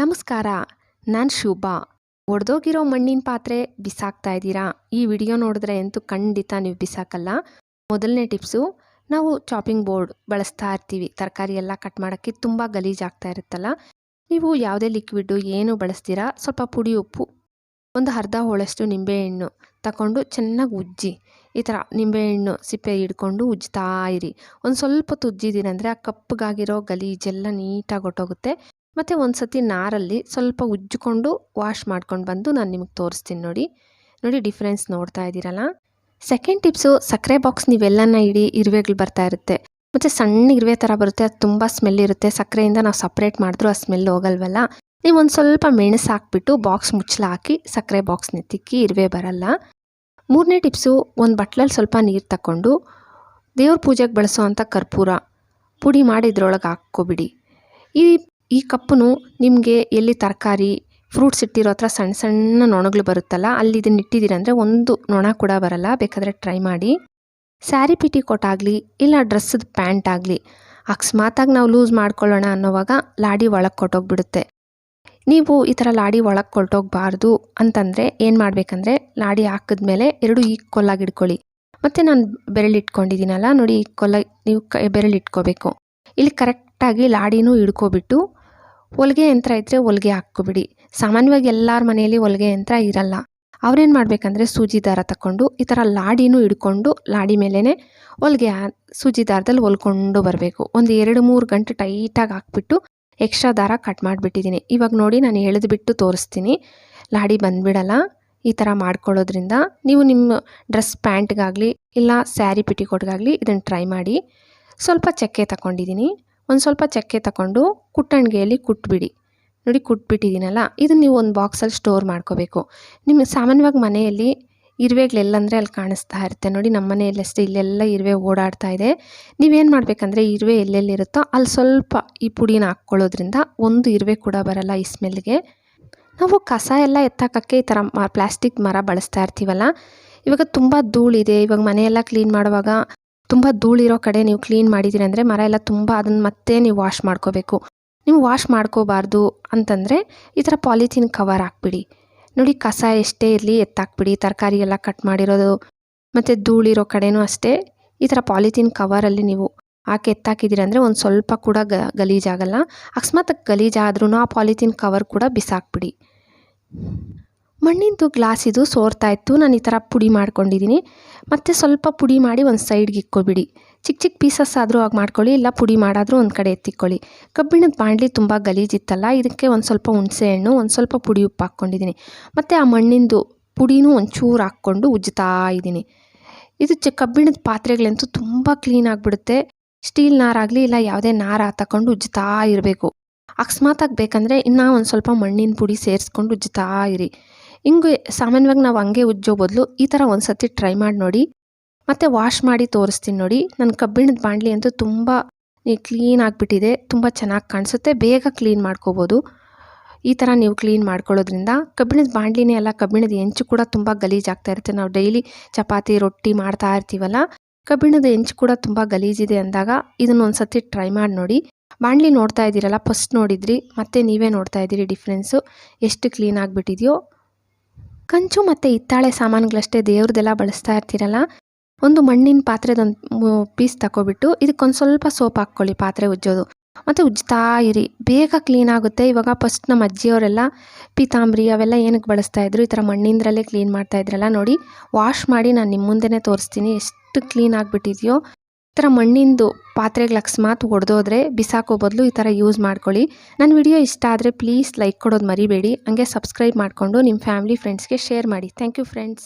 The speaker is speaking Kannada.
ನಮಸ್ಕಾರ, ನಾನು ಶುಭಾ. ಒಡೆದೋಗಿರೋ ಮಣ್ಣಿನ ಪಾತ್ರೆ ಬಿಸಾಕ್ತಾ ಇದ್ದೀರಾ? ಈ ವಿಡಿಯೋ ನೋಡಿದ್ರೆ ಅಂತೂ ಖಂಡಿತ ನೀವು ಬಿಸಾಕಲ್ಲ. ಮೊದಲನೇ ಟಿಪ್ಸು, ನಾವು ಚಾಪಿಂಗ್ ಬೋರ್ಡ್ ಬಳಸ್ತಾ ಇರ್ತೀವಿ. ತರಕಾರಿ ಎಲ್ಲ ಕಟ್ ಮಾಡೋಕ್ಕೆ ತುಂಬ ಗಲೀಜಾಗ್ತಾ ಇರುತ್ತಲ್ಲ? ನೀವು ಯಾವುದೇ ಲಿಕ್ವಿಡ್ಡು ಏನು ಬಳಸ್ತೀರಾ? ಸ್ವಲ್ಪ ಪುಡಿ ಉಪ್ಪು, ಒಂದು ಅರ್ಧ ಹೋಳಷ್ಟು ನಿಂಬೆಹಣ್ಣು ತಗೊಂಡು ಚೆನ್ನಾಗಿ ಉಜ್ಜಿ. ಈ ಥರ ನಿಂಬೆಹಣ್ಣು ಸಿಪ್ಪೆ ಹಿಡ್ಕೊಂಡು ಉಜ್ಜ್ತಾ ಇರಿ. ಒಂದು ಸ್ವಲ್ಪ ಹೊತ್ತು ಆ ಕಪ್ಪಗಾಗಿರೋ ಗಲೀಜೆಲ್ಲ ನೀಟಾಗಿ ಹೊಟ್ಟೋಗುತ್ತೆ ಮತ್ತು ಒಂದು ಸತಿ ನಾರಲ್ಲಿ ಸ್ವಲ್ಪ ಉಜ್ಜಿಕೊಂಡು ವಾಶ್ ಮಾಡ್ಕೊಂಡು ಬಂದು ನಾನು ನಿಮಗೆ ತೋರಿಸ್ತೀನಿ ನೋಡಿ. ನೋಡಿ ಡಿಫ್ರೆನ್ಸ್ ನೋಡ್ತಾ ಇದ್ದೀರಲ್ಲ? ಸೆಕೆಂಡ್ ಟಿಪ್ಸು ಸಕ್ಕರೆ ಬಾಕ್ಸ್ ನೀವೆಲ್ಲನ ಇಡಿ ಇರುವೆಗಳು ಬರ್ತಾ ಇರುತ್ತೆ. ಮತ್ತು ಸಣ್ಣ ಇರುವೆ ಥರ ಬರುತ್ತೆ, ಅದು ತುಂಬ ಸ್ಮೆಲ್ ಇರುತ್ತೆ. ಸಕ್ಕರೆಯಿಂದ ನಾವು ಸಪ್ರೇಟ್ ಮಾಡಿದ್ರೂ ಆ ಸ್ಮೆಲ್ ಹೋಗಲ್ವಲ್ಲ? ನೀವು ಒಂದು ಸ್ವಲ್ಪ ಮೆಣಸು ಹಾಕ್ಬಿಟ್ಟು ಬಾಕ್ಸ್ ಮುಚ್ಚಲ ಹಾಕಿ ಸಕ್ಕರೆ ಬಾಕ್ಸ್ನ ತಿಕ್ಕಿ ಇರುವೆ ಬರಲ್ಲ. ಮೂರನೇ ಟಿಪ್ಸು ಒಂದು ಬಟ್ಲಲ್ಲಿ ಸ್ವಲ್ಪ ನೀರು ತಗೊಂಡು ದೇವ್ರ ಪೂಜೆಗೆ ಬಳಸೋ ಕರ್ಪೂರ ಪುಡಿ ಮಾಡಿ ಇದ್ರೊಳಗೆ ಹಾಕ್ಕೊಬಿಡಿ. ಈ ಈ ಕಪ್ಪು ನಿಮಗೆ ಎಲ್ಲಿ ತರಕಾರಿ ಫ್ರೂಟ್ಸ್ ಇಟ್ಟಿರೋ ಹತ್ರ ಸಣ್ಣ ಸಣ್ಣ ನೊಣಗಳು ಬರುತ್ತಲ್ಲ, ಅಲ್ಲಿ ಇದನ್ನ ಇಟ್ಟಿದ್ದೀರಂದರೆ ಒಂದು ನೊಣ ಕೂಡ ಬರಲ್ಲ. ಬೇಕಾದರೆ ಟ್ರೈ ಮಾಡಿ. ಸ್ಯಾರಿ ಪಿಟಿ ಆಗಲಿ, ಇಲ್ಲ ಡ್ರೆಸ್ಸದ ಪ್ಯಾಂಟ್ ಆಗಲಿ, ಅಕಸ್ಮಾತಾಗಿ ನಾವು ಲೂಸ್ ಮಾಡ್ಕೊಳ್ಳೋಣ ಅನ್ನೋವಾಗ ಲಾಡಿ ಒಳಗೆ ಕೊಟ್ಟೋಗ್ಬಿಡುತ್ತೆ. ನೀವು ಈ ಥರ ಲಾಡಿ ಒಳಗೆ ಕೊಟ್ಟೋಗ್ಬಾರ್ದು ಅಂತಂದರೆ ಏನು ಮಾಡಬೇಕಂದ್ರೆ ಲಾಡಿ ಹಾಕಿದ ಮೇಲೆ ಎರಡು ಕೊಲ್ಲಾಗಿ ಇಟ್ಕೊಳ್ಳಿ. ಮತ್ತು ನಾನು ಬೆರಳಿಟ್ಕೊಂಡಿದ್ದೀನಲ್ಲ ನೋಡಿ ಕೊಲ್ಲ ನೀವು ಕ ಬೆರಳಿಟ್ಕೋಬೇಕು ಇಲ್ಲಿ ಕರೆಕ್ಟಾಗಿ ಲಾಡಿನೂ ಹಿಡ್ಕೊಬಿಟ್ಟು ಹೊಲಿಗೆ ಯಂತ್ರ ಇದ್ದರೆ ಹೊಲಿಗೆ ಹಾಕ್ಕೊಬಿಡಿ. ಸಾಮಾನ್ಯವಾಗಿ ಎಲ್ಲರ ಮನೆಯಲ್ಲಿ ಹೊಲಿಗೆ ಯಂತ್ರ ಇರಲ್ಲ. ಅವ್ರೇನು ಮಾಡಬೇಕಂದ್ರೆ ಸೂಜಿ ದಾರ ತಗೊಂಡು ಈ ಥರ ಲಾಡಿನೂ ಹಿಡ್ಕೊಂಡು ಲಾಡಿ ಮೇಲೇ ಹೊಲಿಗೆ ಸೂಜಿ ದಾರದಲ್ಲಿ ಹೊಲ್ಕೊಂಡು ಬರಬೇಕು. ಒಂದು ಎರಡು ಮೂರು ಗಂಟೆ ಟೈಟಾಗಿ ಹಾಕ್ಬಿಟ್ಟು ಎಕ್ಸ್ಟ್ರಾ ದಾರ ಕಟ್ ಮಾಡಿಬಿಟ್ಟಿದ್ದೀನಿ ಇವಾಗ ನೋಡಿ ನಾನು ಎಳೆದುಬಿಟ್ಟು ತೋರಿಸ್ತೀನಿ. ಲಾಡಿ ಬಂದುಬಿಡಲ್ಲ. ಈ ಥರ ಮಾಡ್ಕೊಳ್ಳೋದ್ರಿಂದ ನೀವು ನಿಮ್ಮ ಡ್ರೆಸ್ ಪ್ಯಾಂಟ್ಗಾಗಲಿ ಇಲ್ಲ ಸ್ಯಾರಿ ಪಿಟಿಕೋಟ್ಗಾಗಲಿ ಇದನ್ನು ಟ್ರೈ ಮಾಡಿ. ಸ್ವಲ್ಪ ಚಕ್ಕೆ ತಗೊಂಡಿದ್ದೀನಿ ಒಂದು ಸ್ವಲ್ಪ ಚಕ್ಕೆ ತಗೊಂಡು ಕುಟ್ಟಣಿಗೆಯಲ್ಲಿ ಕುಟ್ಬಿಡಿ. ನೋಡಿ ಕುಟ್ಬಿಟ್ಟಿದ್ದೀನಲ್ಲ, ಇದನ್ನು ನೀವು ಒಂದು ಬಾಕ್ಸಲ್ಲಿ ಸ್ಟೋರ್ ಮಾಡ್ಕೋಬೇಕು. ನಿಮಗೆ ಸಾಮಾನ್ಯವಾಗಿ ಮನೆಯಲ್ಲಿ ಇರುವೆಗಳೆಲ್ಲಂದರೆ ಅಲ್ಲಿ ಕಾಣಿಸ್ತಾ ಇರುತ್ತೆ. ನೋಡಿ ನಮ್ಮ ಮನೆಯಲ್ಲಷ್ಟೇ ಇಲ್ಲೆಲ್ಲ ಇರುವೆ ಓಡಾಡ್ತಾ ಇದೆ. ನೀವೇನು ಮಾಡಬೇಕಂದ್ರೆ ಇರುವೆ ಎಲ್ಲೆಲ್ಲಿರುತ್ತೋ ಅಲ್ಲಿ ಸ್ವಲ್ಪ ಈ ಪುಡಿನ ಹಾಕ್ಕೊಳ್ಳೋದ್ರಿಂದ ಒಂದು ಇರುವೆ ಕೂಡ ಬರಲ್ಲ ಈ ಸ್ಮೆಲ್ಗೆ ನಾವು ಕಸ ಎಲ್ಲ ಎತ್ತಾಕಕ್ಕೆ ಈ ಥರ ಪ್ಲಾಸ್ಟಿಕ್ ಮರ ಬಳಸ್ತಾ ಇರ್ತೀವಲ್ಲ, ಇವಾಗ ತುಂಬ ಧೂಳಿದೆ. ಇವಾಗ ಮನೆಯೆಲ್ಲ ಕ್ಲೀನ್ ಮಾಡುವಾಗ ತುಂಬ ಧೂಳಿರೋ ಕಡೆ ನೀವು ಕ್ಲೀನ್ ಮಾಡಿದ್ದೀರಿ ಅಂದರೆ ಮರ ಎಲ್ಲ ತುಂಬ ಅದನ್ನು ಮತ್ತೆ ನೀವು ವಾಶ್ ಮಾಡ್ಕೋಬೇಕು. ನೀವು ವಾಶ್ ಮಾಡ್ಕೋಬಾರ್ದು ಅಂತಂದರೆ ಈ ಥರ ಪಾಲಿಥೀನ್ ಕವರ್ ಹಾಕ್ಬಿಡಿ. ನೋಡಿ ಕಸ ಎಷ್ಟೇ ಇರಲಿ ಎತ್ತಾಕ್ಬಿಡಿ, ತರಕಾರಿ ಎಲ್ಲ ಕಟ್ ಮಾಡಿರೋದು ಮತ್ತು ಧೂಳಿರೋ ಕಡೆನೂ ಅಷ್ಟೇ ಈ ಥರ ಪಾಲಿಥೀನ್ ಕವರಲ್ಲಿ ನೀವು ಹಾಕಿ ಎತ್ತಾಕಿದ್ದೀರಿ ಅಂದರೆ ಒಂದು ಸ್ವಲ್ಪ ಕೂಡ ಗ, ಗಲೀಜಾಗಲ್ಲ. ಅಕಸ್ಮಾತ್ ಗಲೀಜಾದ್ರೂ ಆ ಪಾಲಿಥೀನ್ ಕವರ್ ಕೂಡ ಬಿಸಾಕ್ಬಿಡಿ. ಮಣ್ಣಿಂದು ಗ್ಲಾಸಿದು ಸೋರ್ತಾ ಇತ್ತು. ನಾನು ಈ ಥರ ಪುಡಿ ಮಾಡ್ಕೊಂಡಿದ್ದೀನಿ ಮತ್ತು ಸ್ವಲ್ಪ ಪುಡಿ ಮಾಡಿ ಒಂದು ಸೈಡ್ಗೆ ಇಕ್ಕೊಬಿಡಿ. ಚಿಕ್ಕ ಚಿಕ್ಕ ಪೀಸಸ್ ಆದರೂ ಆಗ ಮಾಡ್ಕೊಳ್ಳಿ, ಇಲ್ಲ ಪುಡಿ ಮಾಡಾದರೂ ಒಂದು ಕಡೆ ಎತ್ತಿಕ್ಕೊಳ್ಳಿ ಕಬ್ಬಿಣದ ಬಾಣಲಿ ತುಂಬ ಗಲೀಜಿತ್ತಲ್ಲ, ಇದಕ್ಕೆ ಒಂದು ಸ್ವಲ್ಪ ಹುಣಸೆ ಹಣ್ಣು, ಒಂದು ಸ್ವಲ್ಪ ಪುಡಿ ಉಪ್ಪು ಹಾಕ್ಕೊಂಡಿದ್ದೀನಿ ಮತ್ತು ಆ ಮಣ್ಣಿಂದು ಪುಡಿನೂ ಒಂಚೂರು ಹಾಕ್ಕೊಂಡು ಉಜ್ಜುತ್ತಾ ಇದ್ದೀನಿ ಇದು ಚ ಕಬ್ಬಿಣದ ಪಾತ್ರೆಗಳಂತೂ ತುಂಬ ಕ್ಲೀನ್ ಆಗಿಬಿಡುತ್ತೆ. ಸ್ಟೀಲ್ ನಾರಾಗಲಿ ಇಲ್ಲ ಯಾವುದೇ ನಾರ ತಗೊಂಡು ಉಜ್ಜುತ್ತಾ ಇರಬೇಕು. ಅಕಸ್ಮಾತಾಗಿ ಬೇಕಂದರೆ ಇನ್ನೂ ಒಂದು ಸ್ವಲ್ಪ ಮಣ್ಣಿನ ಪುಡಿ ಸೇರಿಸ್ಕೊಂಡು ಉಜ್ಜುತ್ತಾ ಇರಿ. ಹಿಂಗೆ ಸಾಮಾನ್ಯವಾಗಿ ನಾವು ಹಂಗೆ ಉಜ್ಜೋ ಬದಲು ಈ ಥರ ಒಂದು ಸತಿ ಟ್ರೈ ಮಾಡಿ ನೋಡಿ. ಮತ್ತು ವಾಶ್ ಮಾಡಿ ತೋರಿಸ್ತೀನಿ ನೋಡಿ. ನನ್ನ ಕಬ್ಬಿಣದ ಬಾಣಲಿ ಅಂತೂ ತುಂಬ ಕ್ಲೀನ್ ಆಗಿಬಿಟ್ಟಿದೆ. ತುಂಬ ಚೆನ್ನಾಗಿ ಕಾಣಿಸುತ್ತೆ. ಬೇಗ ಕ್ಲೀನ್ ಮಾಡ್ಕೋಬೋದು. ಈ ಥರ ನೀವು ಕ್ಲೀನ್ ಮಾಡ್ಕೊಳ್ಳೋದ್ರಿಂದ ಕಬ್ಬಿಣದ ಬಾಣಲಿನೇ ಅಲ್ಲ, ಕಬ್ಬಿಣದ ಹೆಂಚು ಕೂಡ ತುಂಬ ಗಲೀಜಾಗ್ತಾ ಇರುತ್ತೆ. ನಾವು ಡೈಲಿ ಚಪಾತಿ, ರೊಟ್ಟಿ ಮಾಡ್ತಾ ಇರ್ತೀವಲ್ಲ, ಕಬ್ಬಿಣದ ಹೆಂಚು ಕೂಡ ತುಂಬ ಗಲೀಜಿದೆ ಅಂದಾಗ ಇದನ್ನು ಒಂದು ಸತಿ ಟ್ರೈ ಮಾಡಿ ನೋಡಿ. ಬಾಣಲಿ ನೋಡ್ತಾ ಇದ್ದೀರಲ್ಲ ಫಸ್ಟ್ ನೋಡಿದ್ರಿ, ಮತ್ತೆ ನೀವೇ ನೋಡ್ತಾ ಇದ್ದೀರಿ ಡಿಫ್ರೆನ್ಸು ಎಷ್ಟು ಕ್ಲೀನ್ ಆಗಿಬಿಟ್ಟಿದೆಯೋ ಕಂಚು ಮತ್ತು ಹಿತ್ತಾಳೆ ಸಾಮಾನುಗಳಷ್ಟೇ ದೇವ್ರದ್ದೆಲ್ಲ ಬಳಸ್ತಾ ಇರ್ತೀರಲ್ಲ? ಒಂದು ಮಣ್ಣಿನ ಪಾತ್ರೆದೊಂದು ಪೀಸ್ ತಗೊಬಿಟ್ಟು ಇದಕ್ಕೊಂದು ಸ್ವಲ್ಪ ಸೋಪ್ ಹಾಕ್ಕೊಳ್ಳಿ, ಪಾತ್ರೆ ಉಜ್ಜೋದು. ಮತ್ತು ಉಜ್ಜ್ತಾ ಇರಿ. ಬೇಗ ಕ್ಲೀನ್ ಆಗುತ್ತೆ. ಇವಾಗ ಫಸ್ಟ್ ನಮ್ಮ ಅಜ್ಜಿಯವರೆಲ್ಲ ಪೀತಾಂಬರಿ ಅವೆಲ್ಲ ಏನಕ್ಕೆ ಬಳಸ್ತಾ ಇದ್ರು? ಈ ಥರ ಮಣ್ಣಿಂದ್ರಲ್ಲೇ ಕ್ಲೀನ್ ಮಾಡ್ತಾ ಇದ್ರಲ್ಲ ನೋಡಿ. ವಾಶ್ ಮಾಡಿ ನಾನು ನಿಮ್ಮ ಮುಂದೆನೇ ತೋರಿಸ್ತೀನಿ. ಎಷ್ಟು ಕ್ಲೀನ್ ಆಗಿಬಿಟ್ಟಿದೆಯೋ. ಈ ಥರ ಮಣ್ಣಿಂದು ಪಾತ್ರೆಗಳು ಅಕಸ್ಮಾತ್ ಒಡೆದೋದ್ರೆ ಬಿಸಾಕೋ ಬದಲು ಈ ಥರ ಯೂಸ್ ಮಾಡ್ಕೊಳ್ಳಿ. ನನ್ನ ವಿಡಿಯೋ ಇಷ್ಟ ಆದರೆ ಪ್ಲೀಸ್ ಲೈಕ್ ಕೊಡೋದು ಮರಿಬೇಡಿ. ಹಂಗೆ ಸಬ್ಸ್ಕ್ರೈಬ್ ಮಾಡಿಕೊಂಡು ನಿಮ್ಮ ಫ್ಯಾಮಿಲಿ ಫ್ರೆಂಡ್ಸ್ಗೆ ಶೇರ್ ಮಾಡಿ. Thank you friends